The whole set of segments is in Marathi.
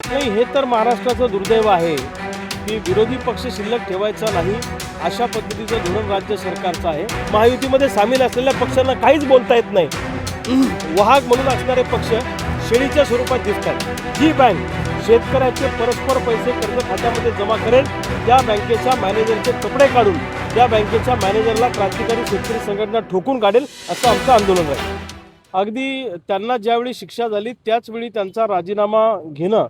नाही हे तर महाराष्ट्राचं दुर्दैव आहे. की विरोधी पक्ष शिल्लक ठेवायचा नाही अशा पद्धतीचं धोरण राज्य सरकारचं आहे. महायुतीमध्ये सामील असलेल्या पक्षांना काहीच बोलता येत नाही. वाहक म्हणून असणारे पक्ष शेळीच्या स्वरूपात दिसतात. ही बँक शेतकऱ्याचे परस्पर पैसे कर्ज खात्यामध्ये जमा करेल त्या बँकेच्या मॅनेजरचे कपडे काढून त्या बँकेच्या मॅनेजरला क्रांतिकारी शेतकरी संघटना ठोकून काढेल असं आमचं आंदोलन आहे. अगदी त्यांना ज्यावेळी शिक्षा झाली त्याचवेळी त्यांचा राजीनामा घेणं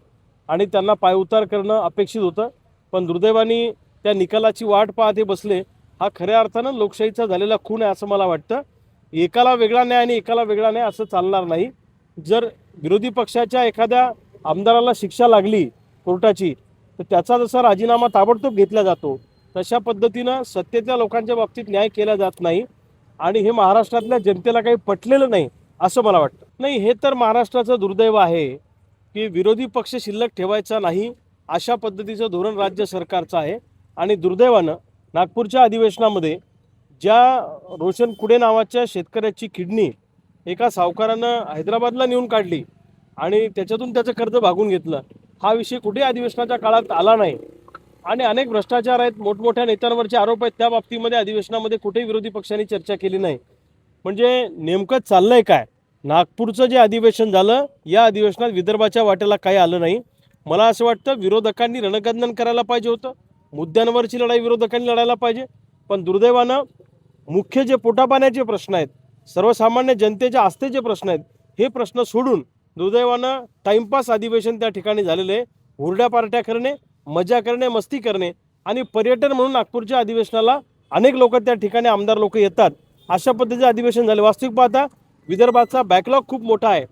आणि त्यांना पायउतार करणं अपेक्षित होतं. पण दुर्दैवाने त्या निकालाची वाट पाहते बसले. हा खऱ्या अर्थानं लोकशाहीचा झालेला खून आहे असं मला वाटतं. एकाला वेगळा न्याय आणि एकाला वेगळा न्याय असं चालणार नाही. जर विरोधी पक्षाच्या एखाद्या आमदाराला शिक्षा लागली कोर्टाची तर त्याचा जसा राजीनामा ताबडतोब घेतला जातो तशा पद्धतीनं सत्तेतल्या लोकांच्या बाबतीत न्याय केला जात नाही आणि हे महाराष्ट्रातल्या जनतेला काही पटलेलं नाही असं मला वाटतं. नाही हे तर महाराष्ट्राचं दुर्दैव आहे. की विरोधी पक्ष शिल्लक ठेवायचा नाही अशा पद्धतीचं धोरण राज्य सरकारचं आहे. आणि दुर्दैवानं नागपूरच्या अधिवेशनामध्ये ज्या रोशन कुडे नावाच्या शेतकऱ्याची किडनी एका सावकारानं हैदराबादला नेऊन काढली आणि त्याच्यातून त्याचं कर्ज भागून घेतलं हा विषय कुठे अधिवेशनाच्या काळात आला नाही. आणि अनेक भ्रष्टाचार आहेत. मोठमोठ्या नेत्यांवरचे आरोप आहेत. त्या बाबतीमध्ये अधिवेशनामध्ये कुठेही विरोधी पक्षांनी चर्चा केली नाही. म्हणजे नेमकं चाललंय काय? नागपूरचं जे अधिवेशन झालं या अधिवेशनात विदर्भाच्या वाट्याला काही आलं नाही. मला असं वाटतं विरोधकांनी रणकंदन करायला पाहिजे होतं. मुद्द्यांवरची लढाई विरोधकांनी लढायला पाहिजे. पण दुर्दैवानं मुख्य जे पोटापाण्याचे प्रश्न आहेत सर्वसामान्य जनतेच्या आस्थेचे प्रश्न आहेत हे प्रश्न सोडून दुर्दैवानं टाइमपास अधिवेशन त्या ठिकाणी झालेलं आहे. हुरड्या पार्ट्या करणे मजा करणे मस्ती करणे आणि पर्यटन म्हणून नागपूरच्या अधिवेशनाला अनेक लोक त्या ठिकाणी आमदार लोक येतात. अशा पद्धतीचे अधिवेशन झाले. वास्तविक पाहता विदर्भाचा बॅकलॉग खूप मोठा आहे.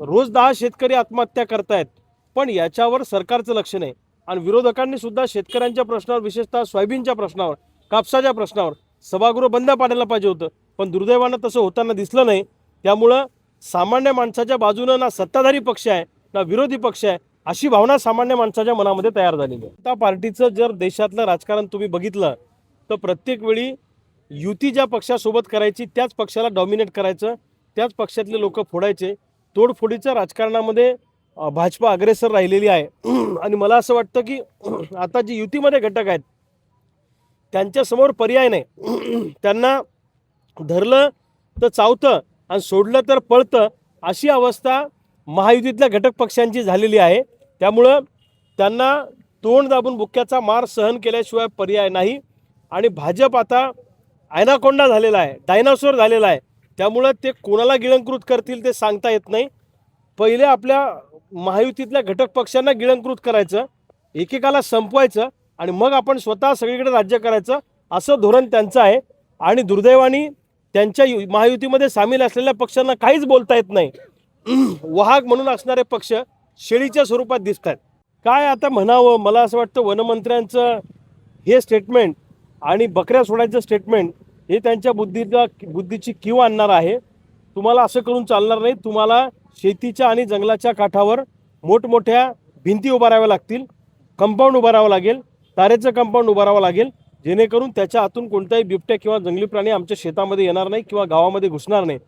रोज दहा शेतकरी आत्महत्या करतायत. पण याच्यावर सरकारचं लक्ष नाही. आणि विरोधकांनी सुद्धा शेतकऱ्यांच्या प्रश्नावर विशेषतः सोयाबीनच्या प्रश्नावर कापसाच्या प्रश्नावर सभागृह बंद पाडायला पाहिजे होतं. पण दुर्दैवानं तसं होताना दिसलं नाही. त्यामुळं सामान्य माणसाच्या बाजूनं ना सत्ताधारी पक्ष आहे ना विरोधी पक्ष आहे अशी भावना सामान्य माणसाच्या मनामध्ये तयार झालेली आहे. त्या पार्टीचं जर देशातलं राजकारण तुम्ही बघितलं तर प्रत्येक वेळी युती ज्या पक्षासोबत करायची त्याच पक्षाला डॉमिनेट करायचं त्याच पक्षातले लोक फोडायचे. तोडफोडीच्या राजकारणामध्ये भाजपा अग्रेसर राहिलेली आहे. आणि मला असं वाटतं की आता जी युतीमध्ये घटक आहेत त्यांच्यासमोर पर्याय नाही. त्यांना धरलं तर चावतं आणि सोडलं तर पळतं अशी अवस्था महायुतीतल्या घटक पक्षांची झालेली आहे. त्यामुळं त्यांना तोंड दाबून बुक्क्याचा मार सहन केल्याशिवाय पर्याय नाही. आणि भाजप आता आयनाकोंडा झालेला आहे डायनासोर झालेला आहे. त्यामुळं ते कोणाला गिळंकृत करतील ते सांगता येत नाही. पहिले आपल्या महायुतीतल्या घटक पक्षांना गिळंकृत करायचं एकेकाला संपवायचं आणि मग आपण स्वतः सगळीकडे राज्य करायचं असं धोरण त्यांचं आहे. आणि दुर्दैवानी त्यांच्या यु महायुतीमध्ये सामील असलेल्या पक्षांना काहीच बोलता येत नाही. वाहक म्हणून असणारे पक्ष शेळीच्या स्वरूपात दिसत आहेत काय आता म्हणावं? मला असं वाटतं वनमंत्र्यांचं हे स्टेटमेंट आणि बकऱ्या सोडायचं स्टेटमेंट हे त्यांच्या बुद्धीला बुद्धीची किव आणणार आहे. तुम्हाला असं करून चालणार नाही. तुम्हाला शेतीच्या आणि जंगलाच्या काठावर मोठमोठ्या भिंती उभाराव्या लागतील. कंपाऊंड उभारावं लागेल. तारेचं कंपाऊंड उभारावं लागेल. जेणेकरून त्याच्या आतून कोणताही बिबट्या किंवा जंगली प्राणी आमच्या शेतामध्ये येणार नाही किंवा गावामध्ये घुसणार नाही.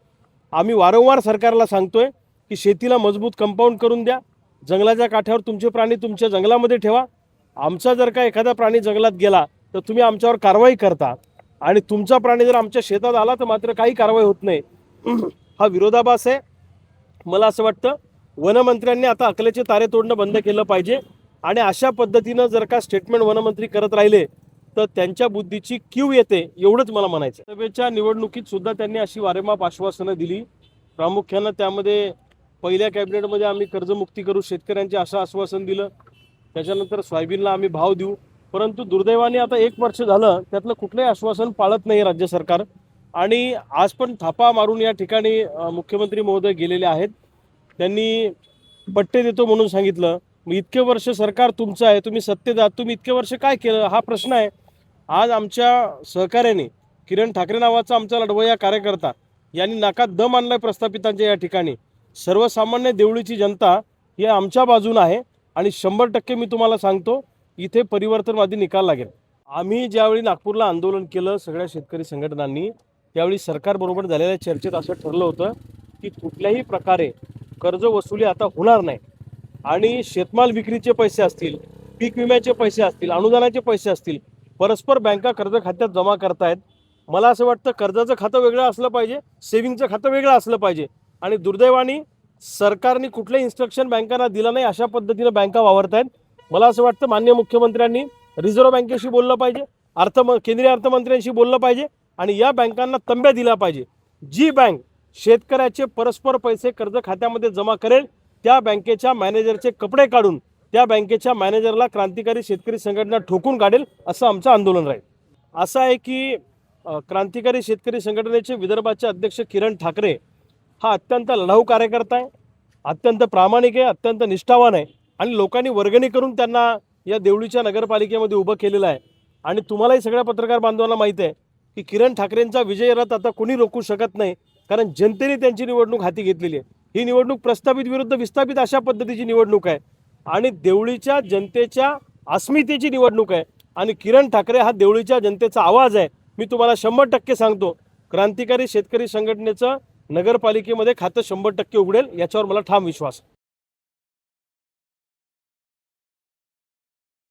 आम्ही वारंवार सरकारला सांगतोय की शेतीला मजबूत कंपाऊंड करून द्या. जंगलाच्या काठावर तुमचे प्राणी तुमच्या जंगलामध्ये ठेवा. आमचा जर का एखादा प्राणी जंगलात गेला तर तुम्ही आमच्यावर कारवाई करता. आणि तुमचा प्राणी जर आमच्या शेतात आला तर मात्र काही कारवाई होत नाही. हा विरोधाभास आहे. मला असं वाटतं वनमंत्र्यांनी आता अकलेचे तारे तोडणं बंद केलं पाहिजे. आणि अशा पद्धतीनं जर का स्टेटमेंट वनमंत्री करत राहिले तर त्यांच्या बुद्धीची क्यू येते एवढंच मला म्हणायचं सभेच्या निवडणुकीत सुद्धा त्यांनी अशी वारेमाप आश्वासनं दिली. प्रामुख्यानं त्यामध्ये पहिल्या कॅबिनेटमध्ये आम्ही कर्जमुक्ती करू शेतकऱ्यांचे असं आश्वासन दिलं. त्याच्यानंतर सोयाबीनला आम्ही भाव देऊ. परंतु दुर्दैवाने आता एक वर्ष झालं त्यातलं कुठलंही आश्वासन पाळत नाही राज्य सरकार. आणि आज पण थापा मारून या ठिकाणी मुख्यमंत्री महोदय गेलेले आहेत. त्यांनी पट्टे देतो म्हणून सांगितलं. मग इतके वर्ष सरकार तुमचं आहे तुम्ही सत्तेत आहात तुम्ही इतके वर्ष काय केलं? हा प्रश्न आहे. आज आमच्या सहकार्याने किरण ठाकरे नावाचा आमचा लढवया कार्यकर्ता यांनी नाकात दम आणलाय प्रस्थापितांच्या या ठिकाणी. सर्वसामान्य देवळीची जनता ही आमच्या बाजून आहे आणि शंभर टक्के मी तुम्हाला सांगतो इथे परिवर्तनवादी निकाल लागेल. आम्ही ज्यावेळी नागपूरला आंदोलन केलं सगळ्या शेतकरी संघटनांनी त्यावेळी सरकारबरोबर झालेल्या चर्चेत असं ठरलं होतं की कुठल्याही प्रकारे कर्ज वसुली आता होणार नाही. आणि शेतमाल विक्रीचे पैसे असतील पीक विम्याचे पैसे असतील अनुदानाचे पैसे असतील परस्पर बँका कर्ज खात्यात जमा करतायत. मला असं वाटतं कर्जाचं खातं वेगळं असलं पाहिजे सेव्हिंगचं खातं वेगळं असलं पाहिजे. आणि दुर्दैवाने सरकारने कुठलंही इन्स्ट्रक्शन बँकांना दिलं नाही अशा पद्धतीनं बँका वावरत आहेत मला असं वाटतं मान्य मुख्यमंत्र्यांनी रिझर्व्ह बँकेशी बोललं पाहिजे अर्थ केंद्रीय अर्थमंत्र्यांशी बोललं पाहिजे आणि या बँकांना तंब्या दिल्या पाहिजे. जी बँक शेतकऱ्याचे परस्पर पैसे कर्ज खात्यामध्ये जमा करेल त्या बँकेच्या मॅनेजरचे कपडे काढून त्या बँकेच्या मॅनेजरला क्रांतिकारी शेतकरी संघटना ठोकून काढेल असं आमचं आंदोलन राहील. असं आहे की क्रांतिकारी शेतकरी संघटनेचे विदर्भाचे अध्यक्ष किरण ठाकरे हा अत्यंत लढाऊ कार्यकर्ता आहे अत्यंत प्रामाणिक आहे अत्यंत निष्ठावान आहे. आणि लोकांनी वर्गणी करून त्यांना या देवळीच्या नगरपालिकेमध्ये उभं केलेलं आहे. आणि तुम्हालाही सगळ्या पत्रकार बांधवांना माहीत आहे की किरण ठाकरेंचा विजय रथ आता कोणी रोखू शकत नाही कारण जनतेने त्यांची निवडणूक हाती घेतलेली आहे. ही निवडणूक प्रस्थापित विरुद्ध विस्थापित अशा पद्धतीची निवडणूक आहे. आणि देवळीच्या जनतेच्या अस्मितेची निवडणूक आहे. आणि किरण ठाकरे हा देवळीच्या जनतेचा आवाज आहे. मी तुम्हाला शंभर टक्के सांगतो क्रांतिकारी शेतकरी संघटनेचं नगरपालिकेमध्ये खातं शंभर टक्के उघडेल याच्यावर मला ठाम विश्वास आहे.